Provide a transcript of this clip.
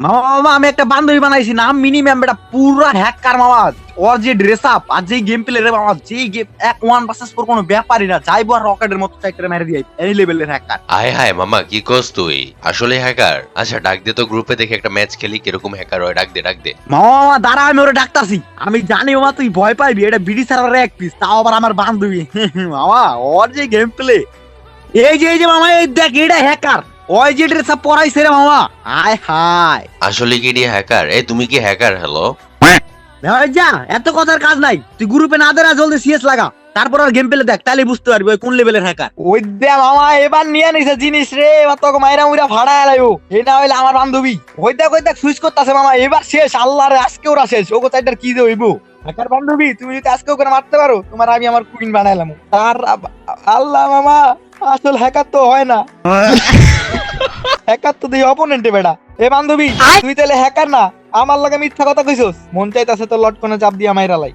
মামা মামা আমি একটা বান্ধবী বানাইছি নাম মিনিমাম বেটা পুরা হ্যাকার মামা। ওর যে ড্রেস আপ আর যে গেম প্লে রে মামা যে গেম এক ওয়ান ভার্সেস ফোর কোনো ব্যাপারই না। যাইবো আর রকেটের মতো চাইতে মেরে দিয়ে এই লেভেলের হ্যাকার। আয় হায় মামা কি কস তুই? আসলে হ্যাকার? আচ্ছা ডাক দে তো গ্রুপে দেখে একটা ম্যাচ খেলি কীরকম হ্যাকার হয়। ডাক দে ডাক দে। মামা মামা দাঁড়া আমি ওরে ডাকতাছি। আমি জানি মামা তুই ভয় পাইবি এটা বিডি সারার এক পিস তাও আবার আমার বান্ধবী। মামা ওর যে গেম প্লে এই যে এই যে মামা এই দেখ এটা হ্যাকার। ওই যে ড্রেস আপ পরাইছে রে মামা। আয় হায়। আসলে কি রে হ্যাকার এ তুমি কি হ্যাকার হ্যালো ভাই যা এত কথার কাজ নাই। তুই গ্রুপে না দেরা জলদি সিএস লাগা। তারপর আর গেম পেলে দেখ তাহলে বুঝতে পারবি ওই কোন লেভেলের হ্যাকার ওই দে মামা এবার নিয়ে নিছে জিনিস রে এবার তোকে মাইরা মুইরা ভাড়া এলাইও এই না হইলে আমার বান্ধবী। ওই দেখ ওই দেখ সুইচ করতেছে মামা এবার শেষ আল্লাহ রে আজকে ওরা শেষ। ওগো চাইটার কি যে হইবো? হ্যাকার বান্ধবী তুমি যদি আজকে ওকে মারতে পারো তোমার আমি আমার কুইন বানাইলাম তার আল্লাহ মামা আসল হ্যাকার তো হয় না। হ্যাকার তো দেই অপোনেন্টে বেড়া। এ বান্ধবী তুই তাহলে হ্যাকার না? আমার লাগে মিথ্যা কথা কইছস। মন চাইতাছে তো লটকনে চাপ দিয়া মাইরা লাই।